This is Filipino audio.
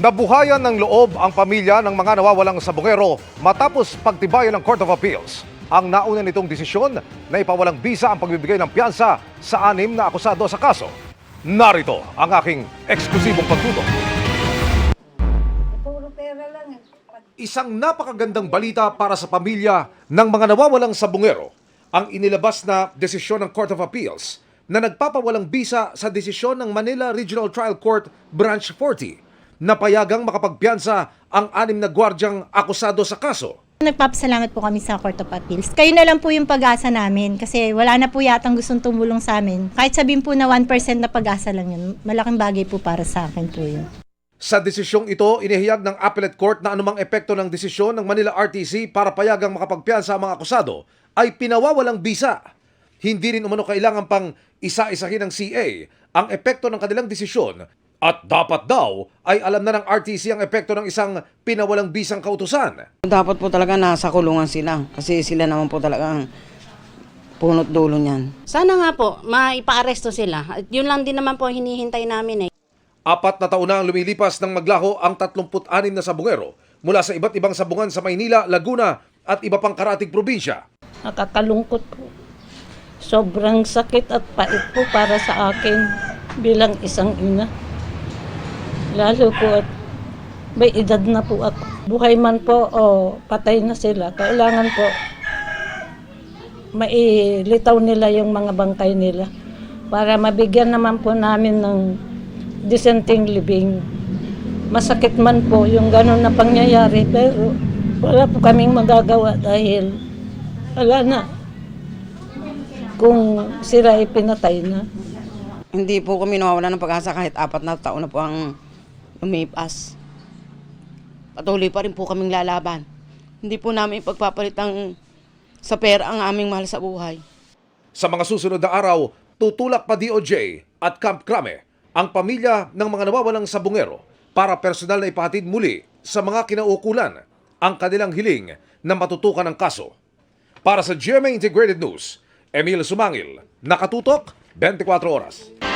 Nabuhayan ng loob ang pamilya ng mga nawawalang sabongero matapos pagtibayan ng Court of Appeals ang nauna nitong desisyon na ipawalang bisa ang pagbibigay ng piyansa sa anim na akusado sa kaso. Narito ang aking eksklusibong pagtutok. Isang napakagandang balita para sa pamilya ng mga nawawalang sabongero ang inilabas na desisyon ng Court of Appeals na nagpapawalang bisa sa desisyon ng Manila Regional Trial Court Branch 40 na payagang makapagpiyansa ang anim na gwardyang akusado sa kaso. Nagpapasalamat po kami sa Court of Appeals. Kayo na lang po yung pag-asa namin kasi wala na po yatang gustong tumulong sa amin. Kahit sabihin po na 1% na pag-asa lang yun, malaking bagay po para sa akin po yun. Sa desisyong ito, inihayag ng Appellate Court na anumang epekto ng desisyon ng Manila RTC para payagang makapagpiyansa ang mga akusado ay pinawawalang bisa. Hindi rin umano kailangan pang isa-isahin ng CA ang epekto ng kanilang desisyon at dapat daw ay alam na ng RTC ang epekto ng isang pinawalang bisang kautusan. Dapat po talaga nasa kulungan sila kasi sila naman po talagang punot dulo niyan. Sana nga po, maipaaresto sila. At yun lang din naman po hinihintay namin eh. Apat na taon na ang lumilipas ng maglaho ang 36 na sabungero mula sa iba't ibang sabungan sa Maynila, Laguna at iba pang karatig probinsya. Nakakalungkot po. Sobrang sakit at pait po para sa akin bilang isang ina. Lalo po at may edad na po ako. Buhay man po o patay na sila, kailangan po mailitaw nila yung mga bangkay nila para mabigyan naman po namin ng dissenting living. Masakit man po yung ganun na pangyayari pero wala po kaming magagawa dahil wala na kung sila ay pinatay na. Hindi po kami nawawala ng pag-asa kahit apat na taon na po ang lumipas. Patuloy pa rin po kaming lalaban. Hindi po namin ipagpapalit ang sa pera ang aming mahal sa buhay. Sa mga susunod na araw, tutulak pa DOJ at Camp Crame ang pamilya ng mga nawawalang sabungero para personal na ipahatid muli sa mga kinaukulan ang kanilang hiling na matutukan ng kaso. Para sa GMA Integrated News, Emil Sumangil, Nakatutok, 24 Oras.